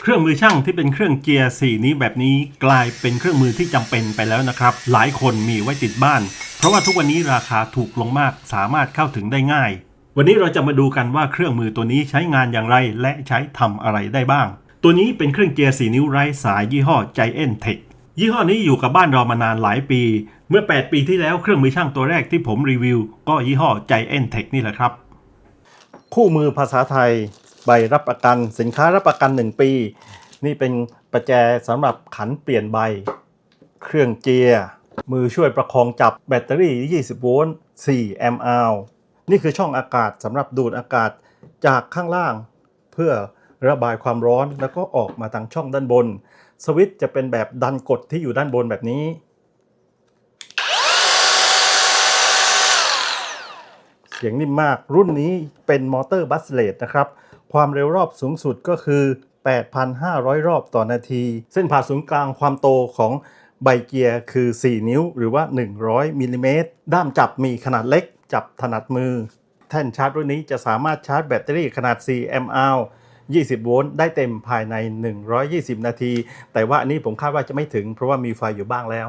เครื่องมือช่างที่เป็นเครื่องเจียร์4นี้แบบนี้กลายเป็นเครื่องมือที่จำเป็นไปแล้วนะครับ หลายคนมีไว้ติดบ้าน เพราะว่าทุกวันนี้ราคาถูกลงมากสามารถเข้าถึงได้ง่าย วันนี้เราจะมาดูกันว่าเครื่องมือตัวนี้ใช้งานอย่างไร และใช้ทำอะไรได้บ้าง ตัวนี้เป็นเครื่องเจียร์4นิ้วไร้สายยี่ห้อ Giant Tech ยี่ห้อนี้อยู่กับบ้านเรามานานหลายปี เมื่อ 8 ปีที่แล้วเครื่องมือช่างตัวแรกที่ผมรีวิว ก็ยี่ห้อ Giant Tech นี่แหละครับ คู่มือภาษาไทย ใบรับประกันสินค้ารับประกัน 1 ปี นี่เป็นประแจสำหรับขันเปลี่ยนใบ เครื่องเจียร์มือช่วยประคองจับแบตเตอรี่ 20 โวลต์ 4 แอมป์อาวนี่คือช่องอากาศสำหรับดูดอากาศจากข้างล่าง เพื่อระบายความร้อนแล้วก็ออกมาทางช่องด้านบน สวิตช์จะเป็นแบบดันกดที่อยู่ด้านบนแบบนี้ เสียงนิ่มมากรุ่นนี้เป็นมอเตอร์บัสเลตนะครับ ความเร็วรอบสูงสุดก็คือ 8,500 รอบต่อนาที เส้นผ่าศูนย์กลางความโตของใบเกียร์คือ 4 นิ้ว หรือว่า 100มิลลิเมตรด้ามจับมีขนาดเล็ก จับถนัดมือ แท่นชาร์จรุ่นนี้จะสามารถชาร์จแบตเตอรี่ขนาด 4 แอมป์อาว20 โวลต์ได้เต็มภายใน 120 นาที แต่ว่าอันนี้ผมคาดว่าจะไม่ถึง เพราะว่ามีไฟอยู่บ้างแล้ว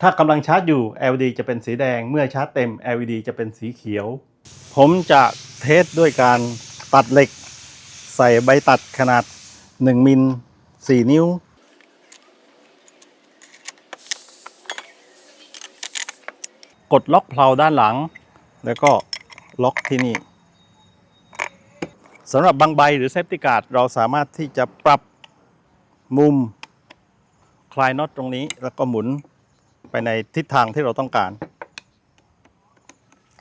ถ้ากำลังชาร์จอยู่ LED จะเป็นสีแดง เมื่อชาร์จเต็ม LED จะเป็นสีเขียว ผมจะเทสด้วยการ ตัดเหล็ก ใส่ใบตัดขนาด 1มิล4 นิ้ว กดล็อกเพลาด้านหลัง แล้วก็ล็อกที่นี่สำหรับบางใบหรือเซฟตี้การ์ดเราสามารถที่จะปรับมุมคลายน็อตตรงนี้แล้วก็หมุนไปในทิศทางที่เราต้องการ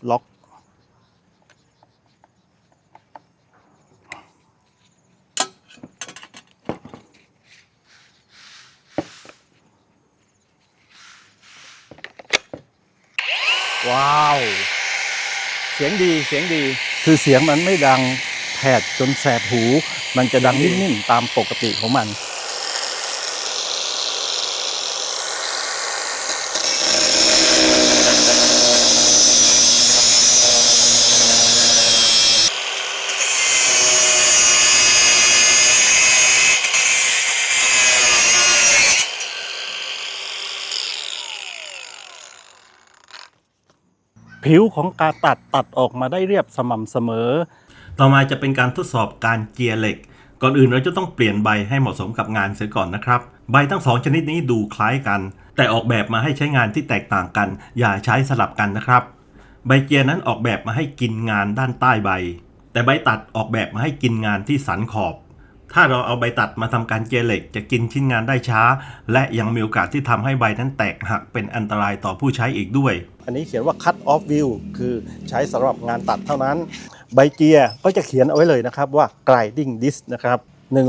ล็อก ว้าว เสียงดีเสียงดี คือเสียงมันไม่ดังแผดจนแสบหู มันจะดังนิ่มๆตามปกติของมัน ผิวของการตัดตัดออกมาได้เรียบสม่ำเสมอ ต่อมาจะเป็นการทดสอบการเจียเหล็ก ก่อนอื่นเราจะต้องเปลี่ยนใบให้เหมาะสมกับงานเสียก่อนนะครับ ใบทั้งสองชนิดนี้ดูคล้ายกัน แต่ออกแบบมาให้ใช้งานที่แตกต่างกัน อย่าใช้สลับกันนะครับ ใบเจียนั้นออกแบบมาให้กินงานด้านใต้ใบ แต่ใบตัดออกแบบมาให้กินงานที่สันขอบถ้าเราเอาใบตัดมาทำการเจียเหล็ก จะกินชิ้นงานได้ช้า และยังมีโอกาสที่ทำให้ใบนั้นแตกหักเป็นอันตรายต่อผู้ใช้อีกด้วย อันนี้เขียนว่า cut off view คือใช้สำหรับงานตัดเท่านั้น ใบเจียร์ก็จะเขียนเอาไว้เลยนะครับว่า gliding disc นะครับ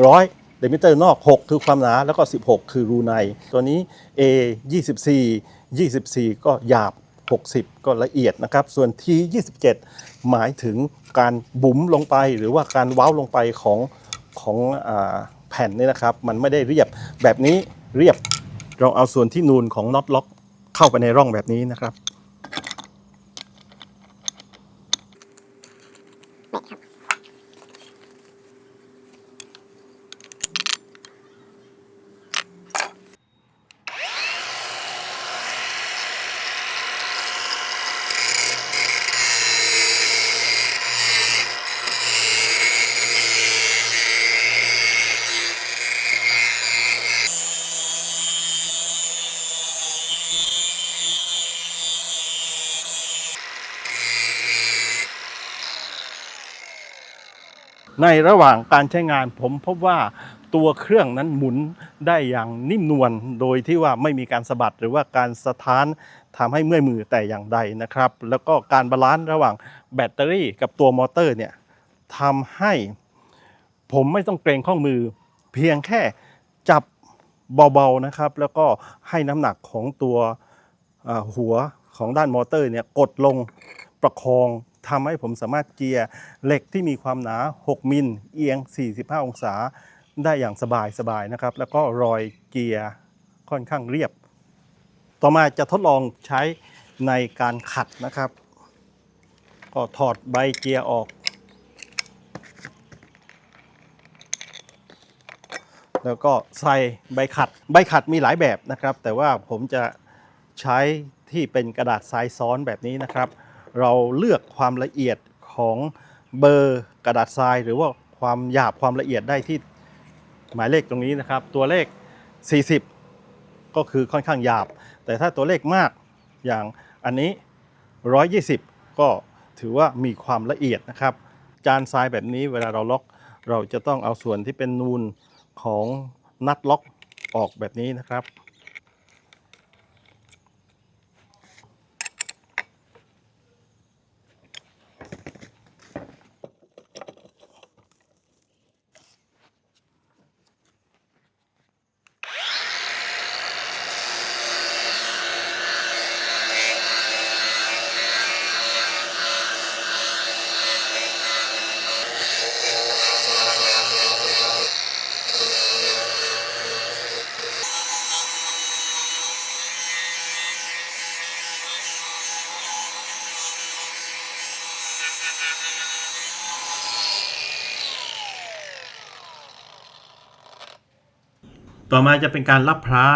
100เดมิเตอร์นอก 6 คือความหนา แล้วก็ 16 คือรูใน ตัวนี้ A 24 24 ก็หยาบ 60 ก็ละเอียดนะครับ ส่วน T 27 หมายถึงการบุ๋มลงไปหรือว่าการเว้าลงไปของของอแผ่นนี่นะครับ มันไม่ได้เรียบแบบนี้เรียบเราเอาส่วนที่นูนของน็อตล็อกเข้าไปในร่องแบบนี้นะครับ Wait, ในระหว่างการใช้งานผมพบว่าตัวเครื่องนั้นหมุนได้อย่างนิ่มนวลโดยที่ว่าไม่มีการสะบัดหรือว่าการสะท้านทำให้เมื่อยมือแต่อย่างใดนะครับ แล้วก็การบาลานซ์ระหว่างแบตเตอรี่กับตัวมอเตอร์เนี่ยทำให้ผมไม่ต้องเกรงข้อมือ เพียงแค่จับเบาๆนะครับ แล้วก็ให้น้ำหนักของตัวหัวของด้านมอเตอร์เนี่ยกดลงประคอง ทำให้ผมสามารถเจียร์เหล็กที่มีความหนา 6 มิลเอียง 45 องศา ได้อย่างสบายสบายนะครับ แล้วก็รอยเกียร์ค่อนข้างเรียบ ต่อมาจะทดลองใช้ในการขัดนะครับ ก็ถอดใบเกียร์ออก แล้วก็ใส่ใบขัด ใบขัดมีหลายแบบนะครับ แต่ว่าผมจะใช้ที่เป็นกระดาษทรายซ้อนแบบนี้นะครับ เราเลือกความละเอียดของเบอร์กระดาษทราย หรือว่าความหยาบความละเอียดได้ที่หมายเลขตรงนี้นะครับ ตัวเลข 40 ก็คือค่อนข้างหยาบ แต่ถ้าตัวเลขมากอย่างอันนี้ 120 ก็ถือว่ามีความละเอียดนะครับ จานทรายแบบนี้เวลาเราล็อก เราจะต้องเอาส่วนที่เป็นนูนของนัดล็อกออกแบบนี้นะครับ ต่อมาจะเป็นการรับพระ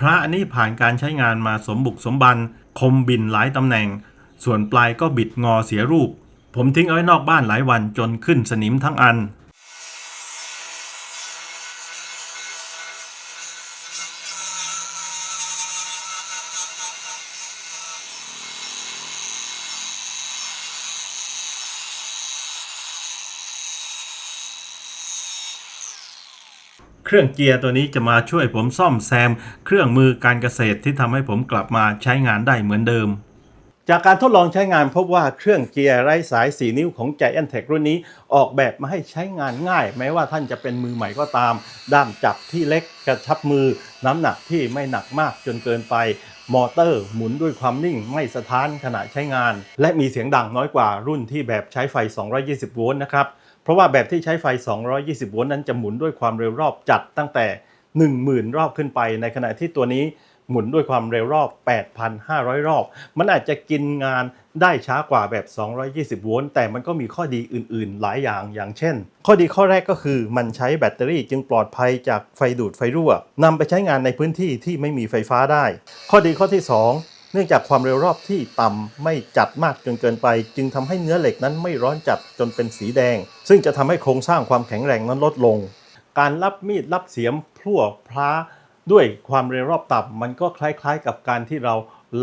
พระอันนี้ผ่านการใช้งานมาสมบุกสมบัน คมบินหลายตำแหน่ง ส่วนปลายก็บิดงอเสียรูป ผมทิ้งเอาไว้นอกบ้านหลายวันจนขึ้นสนิมทั้งอัน เครื่องเจียร์ตัวนี้จะมาช่วยผมซ่อมแซม เครื่องมือการเกษตรที่ทำให้ผมกลับมาใช้งานได้เหมือนเดิม จากการทดลองใช้งานพบว่าเครื่องเจียร์ไร้สาย 4 นิ้วของ Giant Tech รุ่นนี้ออกแบบมาให้ใช้งานง่าย แม้ว่าท่านจะเป็นมือใหม่ก็ตาม ด้ามจับที่เล็กกระชับมือ น้ำหนักที่ไม่หนักมากจนเกินไปมอเตอร์หมุนด้วยความนิ่งไม่สะท้านขณะใช้งาน และมีเสียงดังน้อยกว่ารุ่นที่แบบใช้ไฟ 220 โวลต์นะครับ ราะว่าแบบที่ใช้ไฟ 220 โวลต์นั้นจะหมุนด้วยความเร็วรอบจัดตั้งแต่ 10,000 รอบขึ้นไป ในขณะที่ตัวนี้หมุนด้วยความเร็วรอบ 8,500 รอบ มันอาจจะกินงานได้ช้ากว่าแบบ 220 โวลต์ แต่มันก็มีข้อดีอื่น ๆ หลายอย่าง อย่างเช่น ข้อดีข้อแรกก็คือมันใช้แบตเตอรี่จึงปลอดภัยจากไฟดูดไฟรั่วนำไปใช้งานในพื้นที่ที่ไม่มีไฟฟ้าได้ ข้อดีข้อที่ 2 เนื่องจากความเร็วรอบที่ต่ำไม่จัดมากจนเกินไป จึงทำให้เนื้อเหล็กนั้นไม่ร้อนจัดจนเป็นสีแดง ซึ่งจะทำให้โครงสร้างความแข็งแรงนั้นลดลง การรับมีดรับเสียมพลั่วพล้าด้วยความเร็วรอบต่ำมันก็คล้ายๆ กับการที่เรา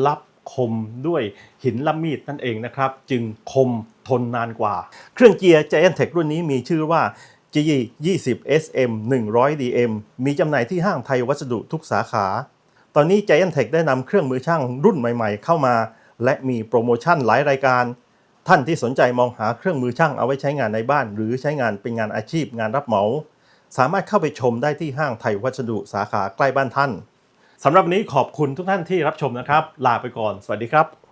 รับคมด้วยหินรับมีดนั่นเองนะครับ จึงคมทนนานกว่า เครื่องเจียร์ Giant Tech รุ่นนี้มีชื่อว่า G 20 SM 100 DM มีจำหน่ายที่ห้างไทยวัสดุทุกสาขา ตอนนี้ Giant Tech ได้นำเครื่องมือช่างรุ่นใหม่ๆ เข้ามา และมีโปรโมชั่นหลายรายการ ท่านที่สนใจมองหาเครื่องมือช่างเอาไว้ใช้งานในบ้าน หรือใช้งานเป็นงานอาชีพงานรับเหมา สามารถเข้าไปชมได้ที่ห้างไทยวัสดุสาขาใกล้บ้านท่านสำหรับวันนี้ขอบคุณทุกท่านที่รับชมนะครับ ลาไปก่อน สวัสดีครับ